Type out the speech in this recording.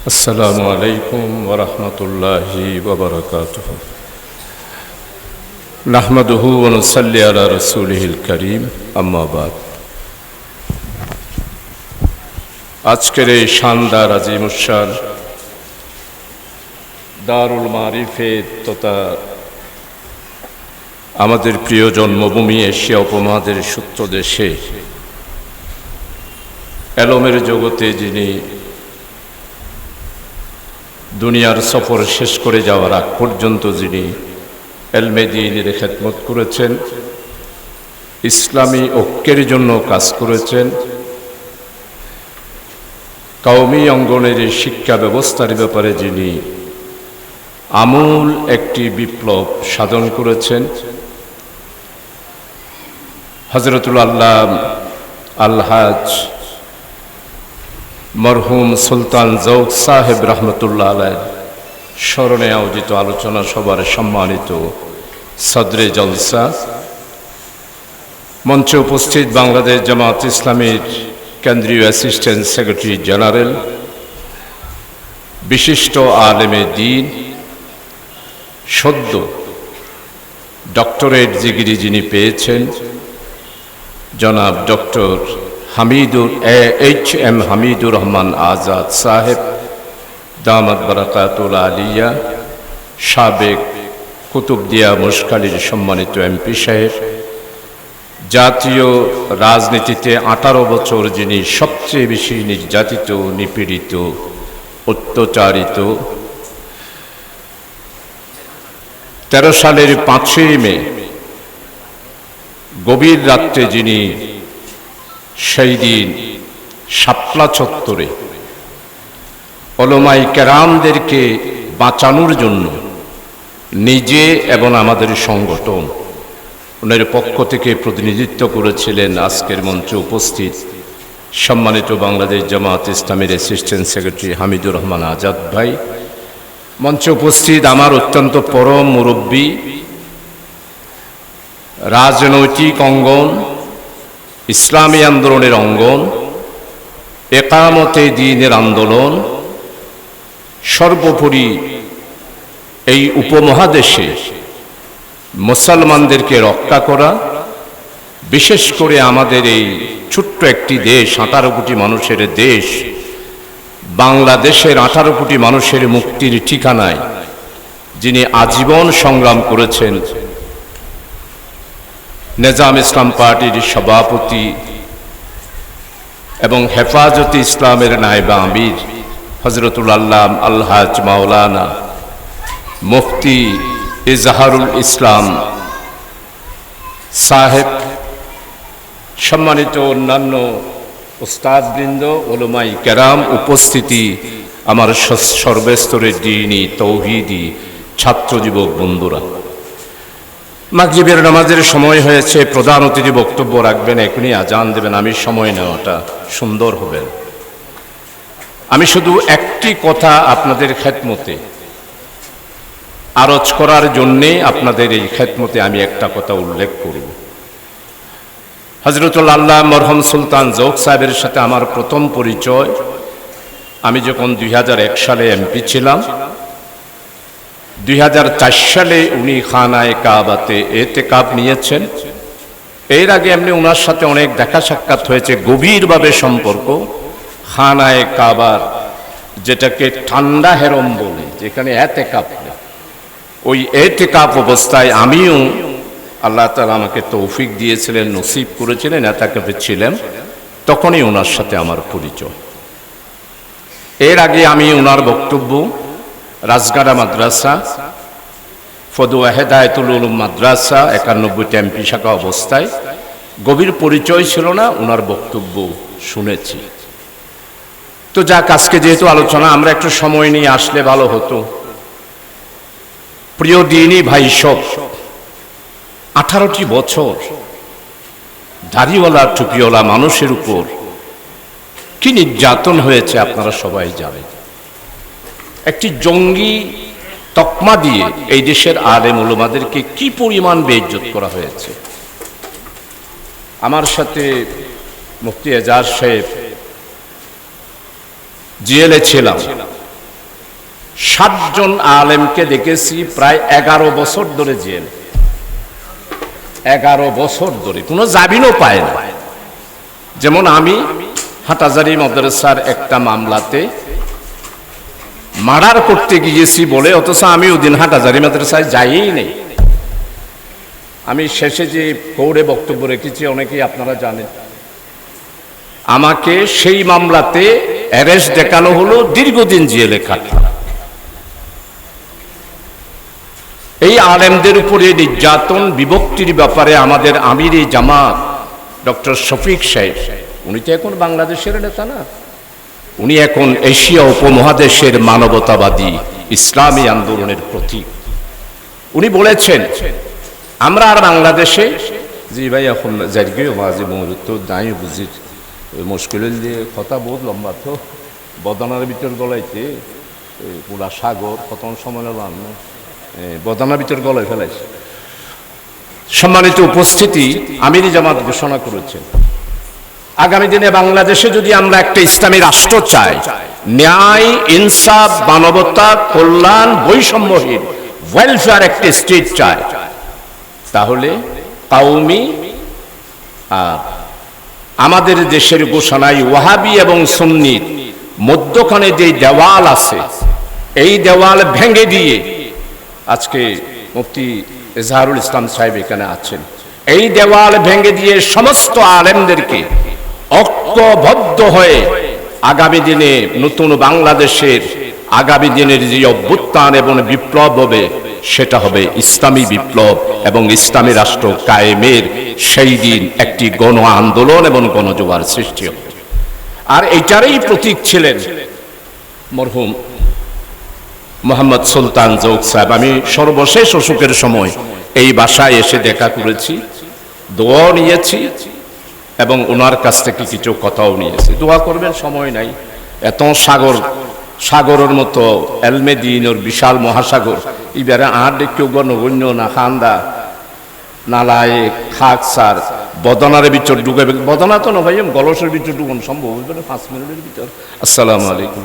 আসসালামু আলাইকুম ওরহমতুল্লাহি ওবরকাত নাহমদহু ওনসল্লি আলা রসুলহিল করিম আম্মাবাদ আজকের এই শানদার আজিমুসান দারুল মারিফে তথা আমাদের প্রিয় জন্মভূমি এশিয়া উপমহাদের সূত্র দেশে, এলমের জগতে যিনি দুনিয়ার সফর শেষ করে যাওয়ার আগ পর্যন্ত যিনি এলমে দিনের খেদমত করেছেন, ইসলামী ঐক্যের জন্য কাজ করেছেন, কওমি অঙ্গনের শিক্ষা ব্যবস্থার ব্যাপারে যিনি আমূল একটি বিপ্লব সাধন করেছেন হজরতুল আল্লাহ আলহাজ মরহুম সুলতান জৌক সাহেব রহমতুল্লাহ আলের স্মরণে আয়োজিত আলোচনা সবার সম্মানিত সদরে জলসা। মঞ্চে উপস্থিত বাংলাদেশ জামাত ইসলামীর কেন্দ্রীয় অ্যাসিস্ট্যান্ট সেক্রেটারি জেনারেল, বিশিষ্ট আলেমে দিন, সদ্য ডক্টরেট ডিগ্রি যিনি পেয়েছেন, জনাব doctor Hamidur H M Hamidur Rahman Azad সাহেব দামদ বারাকাতুল আলিয়া, সাবেক কুতুবদিয়া মুশকালির সম্মানিত এমপি সাহেব, জাতীয় রাজনীতিতে আঠারো বছর যিনি সবচেয়ে বেশি নির্যাতিত, নিপীড়িত, অত্যাচারিত, তেরো সালের পাঁচই মে, গভীর রাত্রে যিনি সেই দিন শাপলা চত্বরে অলমাই কেরামদেরকে বাঁচানোর জন্য নিজে এবং আমাদের সংগঠন ওনার পক্ষ থেকে প্রতিনিধিত্ব করেছিলেন আজকের মঞ্চে উপস্থিত সম্মানিত বাংলাদেশ জামাত ইসলামের অ্যাসিস্ট্যান্ট সেক্রেটারি হামিদুর রহমান আজাদ ভাই। মঞ্চে উপস্থিত আমার অত্যন্ত পরম মুরব্বী, রাজনৈতিক অঙ্গন ইসলামী আন্দোলনের অঙ্গন, একামতে দিনের আন্দোলন, সর্বোপরি এই উপমহাদেশে মুসলমানদেরকে রক্ষা করা, বিশেষ করে আমাদের এই ছোট্ট একটি দেশ, আঠারো কোটি মানুষের দেশ, বাংলাদেশের আঠারো কোটি মানুষের মুক্তির ঠিকানায় যিনি আজীবন সংগ্রাম করেছেন নেজাম ইসলাম পার্টির সভাপতি এবং হেফাজতে ইসলামের নায়বা আমির হজরতুল আল্লাহ মাওলানা মুফতি ইজাহারুল ইসলাম সাহেব, সম্মানিত অন্যান্য উস্তাদবৃন্দ, ওলমাই কেরাম উপস্থিতি আমার সর্বস্তরের দিনই তৌহিদি ছাত্র যুবক বন্ধুরা। মাগরিবের নামাজের সময় হয়েছে, প্রধান অতিথি বক্তব্য রাখবেন, এখনই আজান দেবেন, আমি সময় নেওয়াটা সুন্দর হবে। আমি শুধু একটি কথা আপনাদের খেদমতে আরজ করার জন্যে আপনাদের এই খেদমতে আমি একটা কথা উল্লেখ করব। হজরতুল আল্লাহ মরহম সুলতান জৌক সাহেবের সাথে আমার প্রথম পরিচয়। আমি যখন দুই হাজার এক সালে এমপি ছিলাম দুই সালে উনি খানায় কাবাতে এতে কাব নিয়েছেন। এর আগে এমনি ওনার সাথে অনেক দেখা সাক্ষাৎ হয়েছে, গভীরভাবে সম্পর্ক। খানায় কাবার যেটাকে ঠান্ডা হেরম বলে, যেখানে এতে কাপ ওই এতে কাপ অবস্থায় আমিও আল্লাহ তালা আমাকে তৌফিক দিয়েছিলেন, নসিব করেছিলেন এতে কাপে ছিলেন। তখনই ওনার সাথে আমার পরিচয়। এর আগে আমি ওনার বক্তব্য রাজগাড়া মাদ্রাসা ফদু হেদায়তুল উলুম মাদ্রাসা, একানব্বইটা এমপি শাখা অবস্থায়। গভীর পরিচয় ছিল না ওনার বক্তব্য শুনেছি। তো যাক, আজকে যেহেতু আলোচনা, আমরা একটু সময় নিয়ে আসলে ভালো হতো। প্রিয় দিনই ভাই সব, আঠারোটি বছর দাড়িওয়ালা টুপিওয়ালা মানুষের উপর কি নির্যাতন হয়েছে আপনারা সবাই জানেন। একটি জঙ্গি তকমা দিয়ে এই দেশের আলেম উলমাদেরকে কি পরিমাণ বেইজ্জত করা হয়েছে? আমার সাথে মুফতি এজাজ সাহেব জেলে ছিলাম। সাতজন আলেমকে দেখেছি প্রায় এগারো বছর ধরে জেল। এগারো বছর ধরে, কোনো জামিনও পায় না। যেমন আমি হাটাজারি মাদ্রাসার একটা মামলাতে মার্ডার করতে গিয়েছি বলে, অথচ আমি ওদিন হাটাজারি মাদ্রাসায় যাইই নেই। আমি শেষে যে কৌড়ে বক্তব্য রেখেছি, অনেকেই আপনারা জানেন। আমাকে সেই মামলাতে অ্যারেস্ট দেখানো হলো দীর্ঘদিন জেলে কাটলাম এই আলেমদের উপরে নির্যাতন, বিভক্তির ব্যাপারে আমাদের আমির জামাত ডক্টর শফিক সাহেব, উনি তো এখন বাংলাদেশের নেতা না। উনি এখন এশিয়া উপমহাদেশের মানবতাবাদী ইসলামী আন্দোলনের প্রতীক। উনি বলেছেন, আমরা আর বাংলাদেশে জি ভাই, এখন জারিগেও মাঝে নাই, বুঝি। মুশকিল দিয়ে কথা বহুত লম্বা তো। বদনার ভিতর গলাইতে পুরা সাগর কত সময় বদনার ভিতর গলায় ফেলাইছে। সম্মানিত উপস্থিতি আমিরি জামাত ঘোষণা করেছেন। আগামী দিনে বাংলাদেশে যদি আমরা একটা ইসলামী রাষ্ট্র চাই, ন্যায়, ইনসাফ, মানবতা, কল্যাণ, বৈষম্যহীন ওয়েলফেয়ার একটা স্টেট চাই, তাহলে কাউমি আর আমাদের দেশের ঘোষণায় ওয়াহাবি এবং সুন্নির মধ্যখানে যে দেওয়াল আছে, এই দেওয়াল ভেঙে দিয়ে আজকে মুফতি এজাহারুল ইসলাম সাহেব এখানে আছেন। এই দেওয়াল ভেঙে দিয়ে সমস্ত আলেমদেরকে ঐক্যবদ্ধ হয়ে আগামী দিনে নতুন বাংলাদেশের আগামী দিনের যে অভ্যুত্থান এবং বিপ্লব হবে, সেটা হবে ইসলামী বিপ্লব এবং ইসলামী রাষ্ট্র কায়েমের সেই দিন একটি গণ আন্দোলন এবং গণজোয়ার সৃষ্টি হবে। আর এইটারই প্রতীক ছিলেন মরহুম মোহাম্মদ সুলতান জৌক সাহেব। আমি সর্বশেষ অসুখের সময় এই বাসায় এসে দেখা করেছি, দোয়াও নিয়েছি এবং ওনার কাছ থেকে কিছু কথাও নিয়েছে। দোয়া করবেন, সময় নাই। এত সাগর, সাগরের মতো এলমেদিনর বিশাল মহাসাগর। এবারে আর কেউ গণগণ্য না খান্দা, নালায় খাক সার। বদনার ভিতর ঢুকাবে বদনা তো না ভাই গলসের ভিতর ঢুকুন সম্ভব হবে পাঁচ মিনিটের ভিতর। আসসালামু আলাইকুম